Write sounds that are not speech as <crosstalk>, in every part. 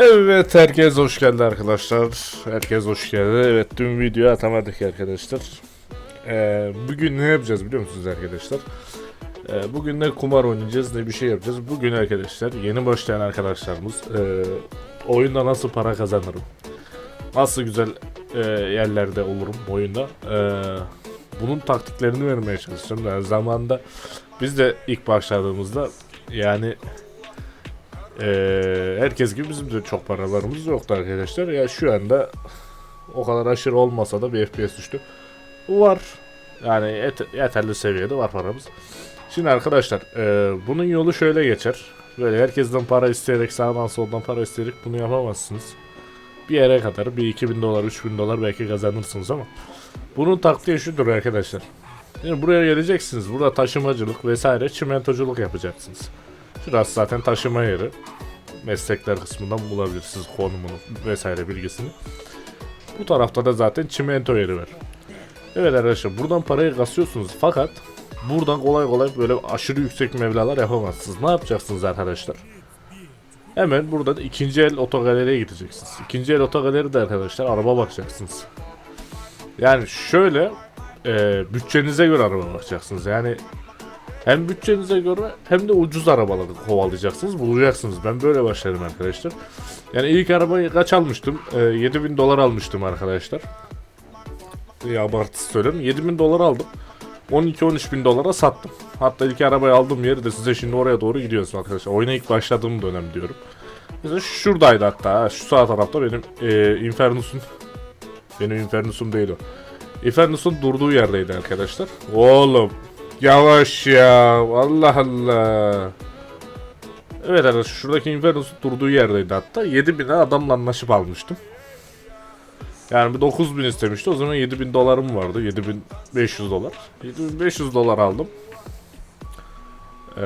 Evet herkes hoş geldi arkadaşlar. Herkes hoş geldi. Evet dün video atamadık arkadaşlar. Ee, bugün ne yapacağız biliyor musunuz arkadaşlar? Ee, bugün ne kumar oynayacağız ne bir şey yapacağız. Bugün arkadaşlar yeni başlayan arkadaşlarımız e, oyunda nasıl para kazanırım? Nasıl güzel e, yerlerde olurum oyunda? E, bunun taktiklerini vermeye çalışacağım. Yani zamanında biz de ilk başladığımızda yani ee, herkes gibi bizim de çok paralarımız yoktu arkadaşlar. Ya şu anda o kadar aşırı olmasa da bir FPS düştü. Var. Yani yet- yeterli seviyede var paramız. Şimdi arkadaşlar e, bunun yolu şöyle geçer. Böyle herkesten para isteyerek sağdan soldan para isteyerek bunu yapamazsınız. Bir yere kadar bir 2000 dolar 3000 dolar belki kazanırsınız ama bunun taktiği şudur arkadaşlar. Şimdi buraya geleceksiniz. Burada taşımacılık vesaire çimentoculuk yapacaksınız. Şurası zaten taşıma yeri. Meslekler kısmından bulabilirsiniz konumunu vesaire bilgisini. Bu tarafta da zaten çimento yeri var. Evet arkadaşlar buradan parayı kasıyorsunuz fakat buradan kolay kolay böyle aşırı yüksek mevlalar yapamazsınız. Ne yapacaksınız arkadaşlar? Hemen buradan ikinci el otogaleriye gideceksiniz. İkinci el otogaleri de arkadaşlar araba bakacaksınız. Yani şöyle e, bütçenize göre araba bakacaksınız. Yani hem bütçenize göre hem de ucuz arabaları kovalayacaksınız, bulacaksınız. Ben böyle başladım arkadaşlar. Yani ilk arabayı kaç almıştım? Ee, 7000 dolar almıştım arkadaşlar. Ya abartısı söylüyorum. 7000 dolar aldım. 12-13 bin dolara sattım. Hatta ilk arabayı aldığım yeri de size şimdi oraya doğru gidiyoruz arkadaşlar. Oyuna ilk başladığım dönem diyorum. Mesela şuradaydı hatta. ha, Şu sağ tarafta benim e, Infernus'un benim Infernus'um değil o. Infernus'un durduğu yerdeydi arkadaşlar. Oğlum Yavaş ya. Allah Allah. Evet arkadaşlar şuradaki Infernus durduğu yerdeydi hatta. 7000'e adamla anlaşıp almıştım. Yani bir 9000 istemişti. O zaman 7000 dolarım vardı. 7500 dolar. 7500 dolar aldım. Ee,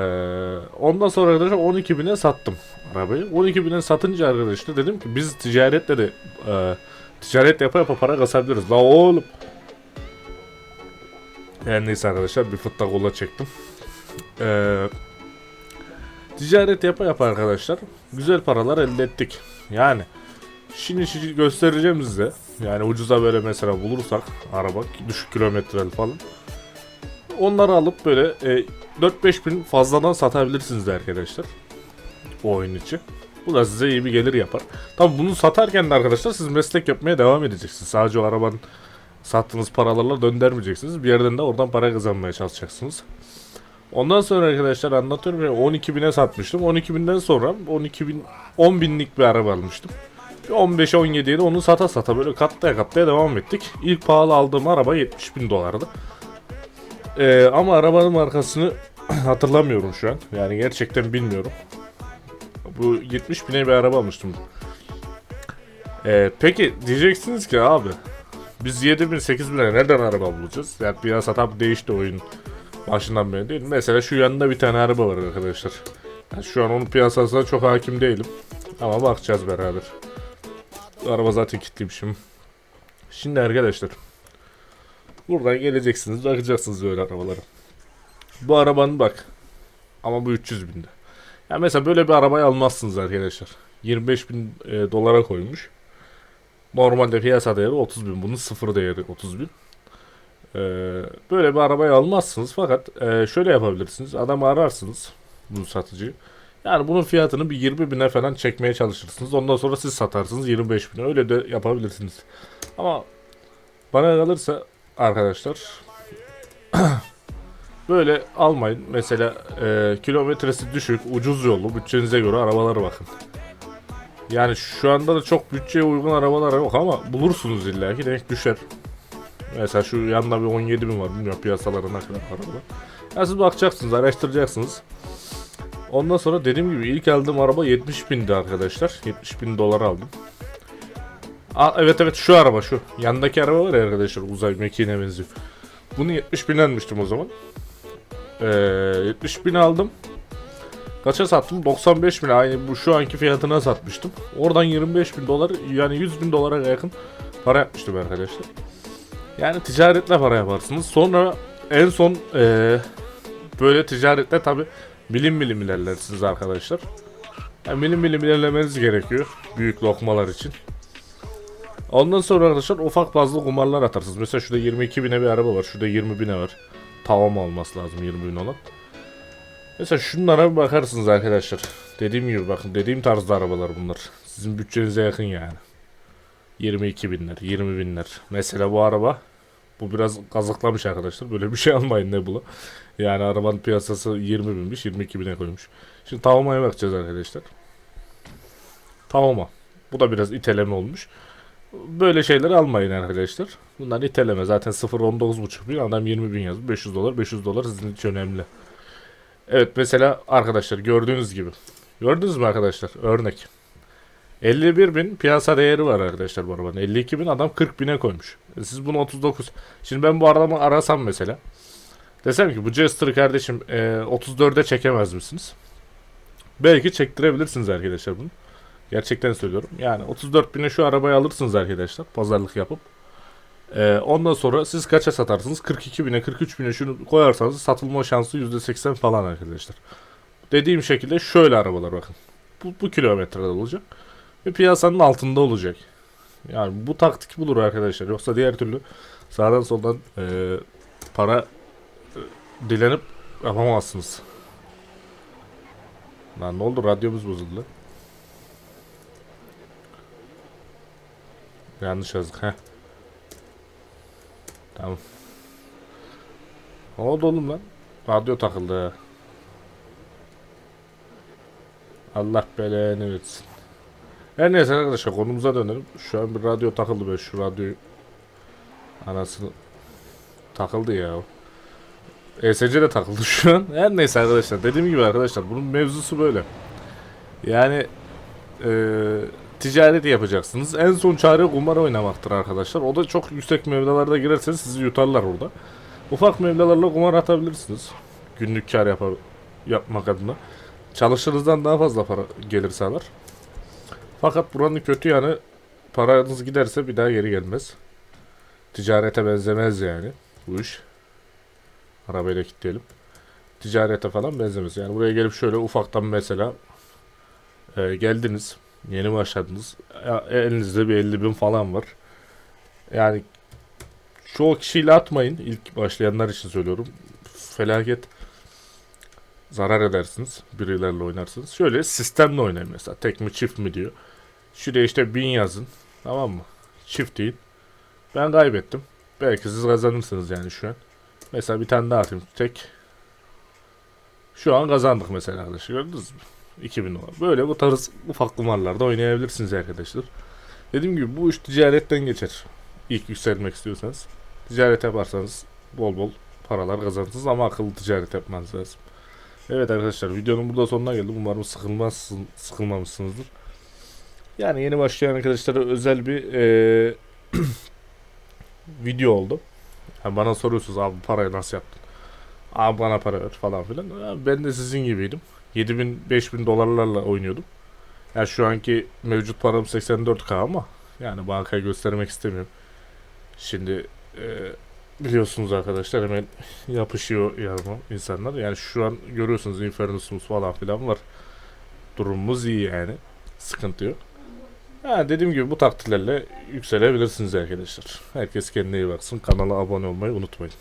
ondan sonra arkadaşlar 12.000'e sattım arabayı. 12.000'e satınca arkadaşlar dedim ki biz ticaretle de e, ticaret yapa yapa para kasabiliriz. La oğlum her neyse arkadaşlar bir fıtta kola çektim. Ee, ticaret yapa yapa arkadaşlar güzel paralar elde ettik. Yani şimdi şimdi göstereceğim size. Yani ucuza böyle mesela bulursak araba düşük kilometreli falan. Onları alıp böyle e, 4-5 bin fazladan satabilirsiniz arkadaşlar. O oyun içi. Bu da size iyi bir gelir yapar. Tabi bunu satarken de arkadaşlar siz meslek yapmaya devam edeceksiniz. Sadece o arabanın sattığınız paralarla döndürmeyeceksiniz. Bir yerden de oradan para kazanmaya çalışacaksınız. Ondan sonra arkadaşlar anlatıyorum ya 12.000'e satmıştım. 12.000'den sonra 12.000 10 binlik bir araba almıştım. 15'e 17'ye de onu sata sata böyle katlaya katlaya devam ettik. İlk pahalı aldığım araba 70 bin dolardı. Ee, ama arabanın markasını <clears throat> hatırlamıyorum şu an. Yani gerçekten bilmiyorum. Bu 70 bine bir araba almıştım. Ee, peki diyeceksiniz ki abi biz 7 bin 8 bin lira nereden araba bulacağız? Yani piyasa tam değişti oyun başından beri değil. Mesela şu yanında bir tane araba var arkadaşlar. Yani şu an onun piyasasına çok hakim değilim. Ama bakacağız beraber. Araba zaten kilitliymişim. Şimdi arkadaşlar. Buradan geleceksiniz bakacaksınız böyle arabalara. Bu arabanın bak. Ama bu 300 binde. Ya mesela böyle bir arabayı almazsınız arkadaşlar. 25 bin e, dolara koymuş. Normalde piyasa değeri 30 bin. Bunun sıfır değeri 30 bin. Ee, böyle bir arabayı almazsınız fakat e, şöyle yapabilirsiniz. Adamı ararsınız bu satıcıyı. Yani bunun fiyatını bir 20 bine falan çekmeye çalışırsınız. Ondan sonra siz satarsınız 25 bine. Öyle de yapabilirsiniz. Ama bana kalırsa arkadaşlar <clears throat> böyle almayın. Mesela e, kilometresi düşük, ucuz yollu, bütçenize göre arabalara bakın. Yani şu anda da çok bütçeye uygun arabalar yok ama bulursunuz illa ki denk düşer. Mesela şu yanında bir 17 bin var bilmiyorum piyasalarına kadar araba. Yani siz bakacaksınız, araştıracaksınız. Ondan sonra dediğim gibi ilk aldığım araba 70 bindi arkadaşlar. 70 bin dolar aldım. Aa, evet evet şu araba şu. Yandaki araba var ya arkadaşlar uzay mekiğine benziyor. Bunu 70 bin almıştım o zaman. Ee, 70 bin aldım. Kaça sattım? 95 bin aynı bu şu anki fiyatına satmıştım. Oradan 25 bin dolar yani 100 bin dolara yakın para yapmıştım arkadaşlar. Yani ticaretle para yaparsınız. Sonra en son ee, böyle ticaretle tabi bilim bilim ilerlersiniz arkadaşlar. Yani milim milim ilerlemeniz gerekiyor. Büyük lokmalar için. Ondan sonra arkadaşlar ufak bazlı kumarlar atarsınız. Mesela şurada 22 bine bir araba var. Şurada 20 bine var. Tavam olması lazım 20 bin olan. Mesela şunlara bir bakarsınız arkadaşlar. Dediğim gibi bakın dediğim tarzda arabalar bunlar. Sizin bütçenize yakın yani. 22 binler, 20 binler. Mesela bu araba bu biraz kazıklamış arkadaşlar. Böyle bir şey almayın ne bu. Yani arabanın piyasası 20 binmiş, 22 bine koymuş. Şimdi Tavama'ya bakacağız arkadaşlar. Tavama. Bu da biraz iteleme olmuş. Böyle şeyleri almayın arkadaşlar. Bunlar iteleme. Zaten 0.19.5 bin. Adam 20 bin yazdı. 500 dolar. 500 dolar sizin için önemli. Evet mesela arkadaşlar gördüğünüz gibi. Gördünüz mü arkadaşlar? Örnek. 51 bin piyasa değeri var arkadaşlar bu arabanın. 52 bin adam 40 bine koymuş. E Siz bunu 39. Şimdi ben bu adamı arasam mesela. Desem ki bu Jester kardeşim e, 34'e çekemez misiniz? Belki çektirebilirsiniz arkadaşlar bunu. Gerçekten söylüyorum. Yani 34 bine şu arabayı alırsınız arkadaşlar. Pazarlık yapıp. E, ondan sonra siz kaça satarsınız? 42 bine 43 bine şunu koyarsanız satılma şansı %80 falan arkadaşlar. Dediğim şekilde şöyle arabalar bakın. Bu, bu kilometrede olacak. Ve piyasanın altında olacak. Yani bu taktik bulur arkadaşlar. Yoksa diğer türlü sağdan soldan e, para e, dilenip yapamazsınız. Lan ne oldu? Radyomuz bozuldu. Yanlış yazdık. Heh. Tamam. Ne oldu oğlum lan? Radyo takıldı. Allah belanı versin. Her neyse arkadaşlar konumuza dönelim. Şu an bir radyo takıldı be şu radyoyu. Anasını takıldı ya. ESC de takıldı şu an. Her neyse arkadaşlar dediğim gibi arkadaşlar bunun mevzusu böyle. Yani eee ticaret yapacaksınız. En son çare kumar oynamaktır arkadaşlar. O da çok yüksek mevlalarda girerseniz sizi yutarlar orada. Ufak mevlalarla kumar atabilirsiniz. Günlük kar yapar, yapmak adına. Çalışırınızdan daha fazla para gelir sağlar. Fakat buranın kötü yanı paranız giderse bir daha geri gelmez. Ticarete benzemez yani bu iş. Arabayla kilitleyelim. Ticarete falan benzemez. Yani buraya gelip şöyle ufaktan mesela e, geldiniz. Yeni başladınız. Elinizde bir 50 bin falan var. Yani çoğu kişiyle atmayın. İlk başlayanlar için söylüyorum. Felaket zarar edersiniz. Birilerle oynarsınız. Şöyle sistemle oynayın mesela. Tek mi çift mi diyor. Şuraya işte bin yazın. Tamam mı? Çift değil. Ben kaybettim. Belki siz kazanırsınız yani şu an. Mesela bir tane daha atayım. Tek. Şu an kazandık mesela arkadaşlar. Gördünüz mü? 2000 dolar. Böyle bu tarz ufak kumarlarda oynayabilirsiniz arkadaşlar. Dediğim gibi bu iş ticaretten geçer. İlk yükselmek istiyorsanız. Ticaret yaparsanız bol bol paralar kazanırsınız ama akıllı ticaret yapmanız lazım. Evet arkadaşlar videonun burada sonuna geldim. Umarım sıkılmazsın, sıkılmamışsınızdır. Yani yeni başlayan arkadaşlara özel bir eee, <clears throat> video oldu. Yani bana soruyorsunuz abi parayı nasıl yaptın? Abi bana para ver falan filan. Ben de sizin gibiydim. 7000 5000 dolarlarla oynuyordum. Yani şu anki mevcut param 84k ama yani bankaya göstermek istemiyorum. Şimdi eee, biliyorsunuz arkadaşlar hemen yapışıyor yanıma insanlar. Yani şu an görüyorsunuz Infernus'umuz falan filan var. Durumumuz iyi yani. Sıkıntı yok. Ha, dediğim gibi bu taktiklerle yükselebilirsiniz arkadaşlar. Herkes kendine iyi baksın. Kanala abone olmayı unutmayın.